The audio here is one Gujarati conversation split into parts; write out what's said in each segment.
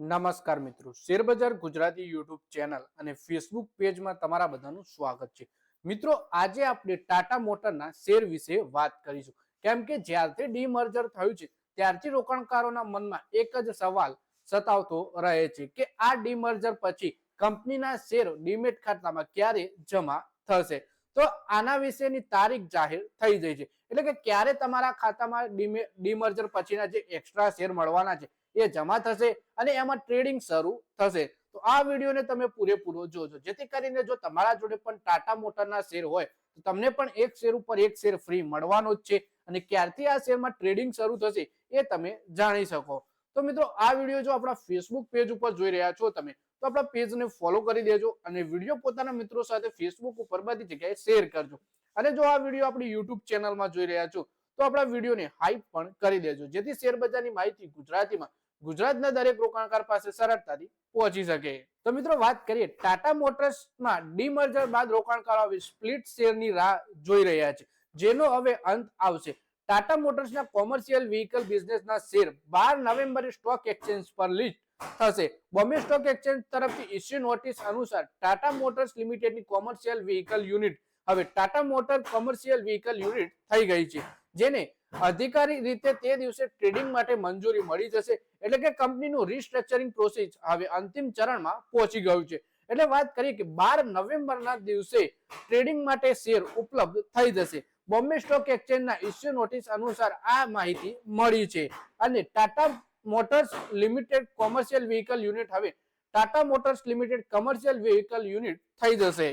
નમસ્કાર મિત્રો. શેરબજાર ગુજરાતી યુટ્યુબ ચેનલ અને ફેસબુક પેજમાં તમારા બધાનું સ્વાગત છે. મિત્રો, આજે આપણે ટાટા મોટરના શેર વિશે વાત કરીશું. કેમ કે જ્યારથી ડીમર્જર થયું છે, ત્યારથી રોકાણકારોના મનમાં એક જ સવાલ સતાવતો રહે છે કે આ ડીમર્જર પછી કંપનીના શેર ડીમેટ ખાતામાં ક્યારે જમા થશે? તો આના વિશેની તારીખ જાહેર થઈ ગઈ છે. એટલે કે ક્યારે તમારા ખાતામાં ડીમર્જર પછીના જે એક્સ્ટ્રા શેર મળવાના છે, એ જમા થશે અને એમાં ટ્રેડિંગ શરૂ થશે. તો આ વિડીયોને તમે પૂરેપૂરો જોજો. જેથી કરીને જો તમારા જોડે પણ ટાટા મોટરના શેર હોય, તો તમને પણ એક શેર ઉપર એક શેર ફ્રી મળવાનો જ છે અને ક્યારથી આ શેરમાં ટ્રેડિંગ શરૂ થશે, એ તમે જાણી શકો. તો મિત્રો, આ વીડિયો જો આપણા ફેસબુક પેજ ઉપર જોઈ રહ્યા છો તમે, તો આપણા પેજને ફોલો કરી દેજો અને વીડિયો પોતાના મિત્રો સાથે ફેસબુક ઉપર બધી જગ્યાએ શેર કરજો. અને જો આ વીડિયો આપણી યુટ્યુબ ચેનલમાં જોઈ રહ્યા છો, તો આપણા વિડીયોને હાઈપ પણ કરી દેજો. જેથી શેરબજારની માહિતી ગુજરાતીમાં ગુજરાતના દરેક રોકાણકાર પાસે સરળતાથી પહોંચી શકે. તો મિત્રો, વાત કરીએ ટાટા મોટર્સમાં ડીમર્જર બાદ રોકાણકારો હવે સ્પ્લિટ શેરની રાહ જોઈ રહ્યા છે, જેનો હવે અંત આવશે. ટાટા મોટર્સના કોમર્શિયલ વ્હીકલ બિઝનેસના શેર બાર નવેમ્બરે સ્ટોક એક્સચેન્જ પર લિસ્ટ થશે. બોમ્બે સ્ટોક એક્સચેન્જ તરફથી ઇસ્યુ નોટિસ અનુસાર ટાટા મોટર્સ લિમિટેડની કોમર્શિયલ વ્હીકલ યુનિટ હવે Tata motor commercial vehicle unit થઈ ગઈ છે, જેને અધિકારી રીતે તે દિવસે ટ્રેડિંગ માટે મંજૂરી મળી જશે, એટલે કે કંપનીનું રિસ્ટ્રક્ચરિંગ પ્રોસેસ હવે અંતિમ ચરણમાં પહોંચી ગયું છે. એટલે વાત કરીએ કે બાર નવેમ્બરના દિવસે ટ્રેડિંગ માટે શેર ઉપલબ્ધ થઈ જશે. બોમ્બે સ્ટોક એક્સચેન્જના ઇસ્યુ નોટિસ અનુસાર આ માહિતી મળી છે. અને Tata motors limited commercial vehicle unit હવે Tata motors limited commercial vehicle unit થઈ જશે.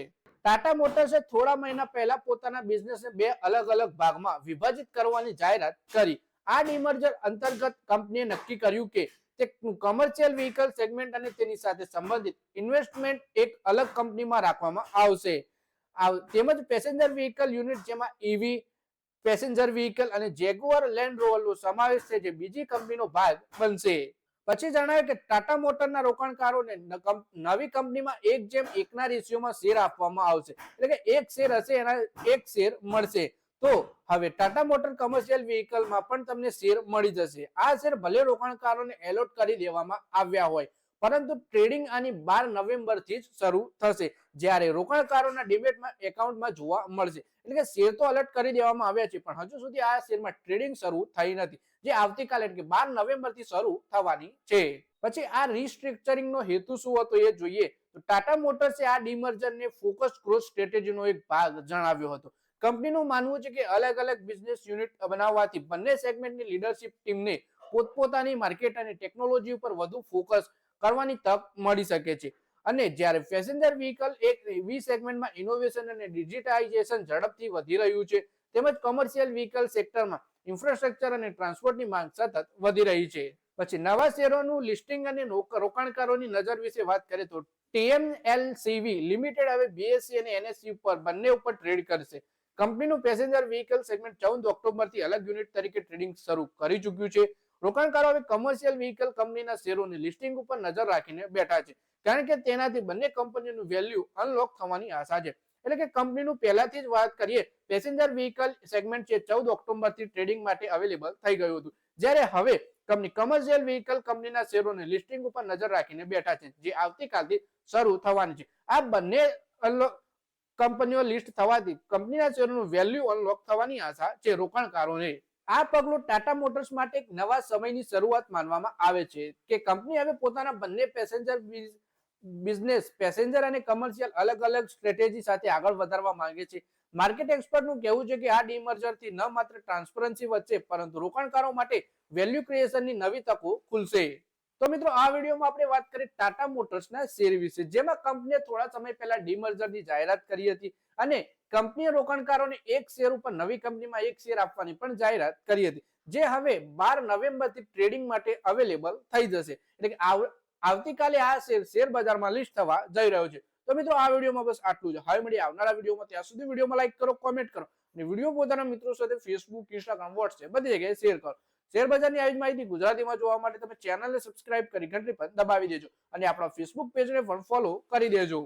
ટાટા મોટર્સે થોડા મહિના પહેલા પોતાના બિઝનેસને બે અલગ અલગ ભાગમાં વિભાજિત કરવાની જાહેરાત કરી. આ ડિમર્જર અંતર્ગત કંપનીએ નક્કી કર્યું કે તે કમર્શિયલ વ્હીકલ સેગમેન્ટ અને તેની સાથે સંબંધિત ઇન્વેસ્ટમેન્ટ એક અલગ કંપનીમાં રાખવામાં આવશે. તેમજ પેસેન્જર વ્હીકલ યુનિટ જેમાં ઈવી પેસેન્જર વ્હીકલ અને જેગુઆર લેન્ડ રોવરનો સમાવેશ છે, જે બીજી કંપનીનો ભાગ બનશે. પછી જણાવે કે ટાટા મોટરના રોકાણકારોને નવી કંપનીમાં એક જેમ એકના રેશિયોમાં શેર આપવામાં આવશે. એટલે કે એક શેર હશે, એના એક શેર મળશે. તો હવે ટાટા મોટર કમર્શિયલ વ્હીકલમાં પણ તમને શેર મળી જશે. આ શેર ભલે રોકાણકારોને એલોટ કરી દેવામાં આવ્યા હોય, પરંતુ ટ્રેડિંગ આની બાર નવેમ્બરથી જ શરૂ થશે, જ્યારે રોકાણકારોના ડિબેટમાં એકાઉન્ટમાં જોવા મળશે. એટલે કે શેર તો અલર્ટ કરી દેવામાં આવ્યા છે, પણ હજુ સુધી આ શેરમાં ટ્રેડિંગ શરૂ થઈ નથી. જે આવતીકાલે એટલે કે બાર નવેમ્બરથી શરૂ થવાની છે. પછી આ રિસ્ટ્રક્ચરિંગ નો હેતુ શું હતો એ જોઈએ. તો ટાટા મોટર્સે આ ડિમર્જરને ફોકસ ગ્રોથ સ્ટ્રેટેજીનો એક ભાગ જણાવ્યો હતો. કંપનીનું માનવું છે કે અલગ અલગ બિઝનેસ યુનિટ બનાવવાથી બંને સેગમેન્ટની લીડરશિપ ટીમને પોતપોતાની માર્કેટ અને ટેકનોલોજી ઉપર વધુ ફોકસ કરવાની તક મળી શકે છે. અને જ્યારે પેસેન્જર વ્હીકલ એક વી સેગમેન્ટમાં ઇનોવેશન અને ડિજિટાઇઝેશન ઝડપથી વધી રહ્યું છે તેમજ કોમર્શિયલ વ્હીકલ સેક્ટરમાં ઇન્ફ્રાસ્ટ્રક્ચર અને ટ્રાન્સપોર્ટની માંગ સતત વધી રહી છે. પછી નવા શેરોનું લિસ્ટિંગ અને રોકાણકારોની નજર વિશે વાત કરીએ તો ટીએમએલસીવી લિમિટેડ હવે બીએસસી અને એનએસસી ઉપર બંને ઉપર ટ્રેડ કરશે. કંપનીનું પેસેન્જર વ્હીકલ સેગમેન્ટ ચૌદ ઓક્ટોબરથી અલગ યુનિટ તરીકે ટ્રેડિંગ શરૂ કરી ચૂક્યું છે. રોકાણકારો હવે કમર્શિયલ વ્હીકલ કંપનીના શેરોની લિસ્ટિંગ ઉપર નજર રાખીને બેઠા છે. કારણ કે તેનાથી બંને કંપનીનું વેલ્યુ અનલોક થવાની આશા છે. એટલે કે કંપનીનું પહેલાથી જ વાત કરીએ પેસેન્જર વ્હીકલ સેગમેન્ટ છે, ચૌદ ઓક્ટોબરથી ટ્રેડિંગ માટે અવેલેબલ થઈ ગયું હતું. જ્યારે હવે કંપની કમર્શિયલ વ્હીકલ કંપનીના શેરોને લિસ્ટિંગ ઉપર નજર રાખીને બેઠા છે, જે આવતીકાલથી શરૂ થવાની છે. આ બંને કંપનીઓ લિસ્ટ થવાથી કંપનીના શેરોનું વેલ્યુ અનલોક થવાની આશા છે, રોકાણકારોને. આ પગલું ટાટા મોટર્સ માટે એક નવા સમયની શરૂઆત માનવામાં આવે છે, કે કંપની હવે પોતાના બંને પેસેન્જર બિઝનેસ, પેસેન્જર અને કમર્શિયલ અલગ અલગ સ્ટ્રેટેજી સાથે આગળ વધારવા માંગે છે. માર્કેટ એક્સપર્ટનું કહેવું છે કે આ ડીમર્જરથી ન માત્ર ટ્રાન્સપરન્સી વધશે, પરંતુ રોકાણકારો માટે વેલ્યુ ક્રિએશનની નવી તકો ખુલશે. તો મિત્રો, આ વિડીયોમાં આપણે વાત કરીએ ટાટા મોટર્સના શેર વિશે, જેમાં કંપનીએ થોડા સમય પહેલા ડીમર્જરની જાહેરાત કરી હતી અને કંપનીએ રોકાણકારોને એક શેર ઉપર નવી કંપનીમાં એક શેર આપવાની પણ જાહેરાત કરી હતી, જે હવે બાર નવેમ્બરથી ટ્રેડિંગ માટે અવેલેબલ થઈ જશે. એટલે કે આવતીકાલે આ શેર શેર બજારમાં લિસ્ટ થવા જઈ રહ્યો છે. તો મિત્રો, આ વિડીયોમાં બસ આટલું જ. હવે મળી આવનારા વિડીયોમાં. ત્યાં સુધી વિડીયોમાં લાઈક કરો કોમેન્ટ કરો અને વીડિયો પોતાના મિત્રો સાથે ફેસબુક ઇન્સ્ટાગ્રામ વોટ્સએપ બધી જગ્યાએ શેર કરો. શેર બજારની આવી માહિતી ગુજરાતીમાં જોવા માટે તમે ચેનલને સબસ્ક્રાઇબ કરી ઘંટડી પર દબાવી દેજો અને આપણા ફેસબુક પેજને પણ ફોલો કરી દેજો.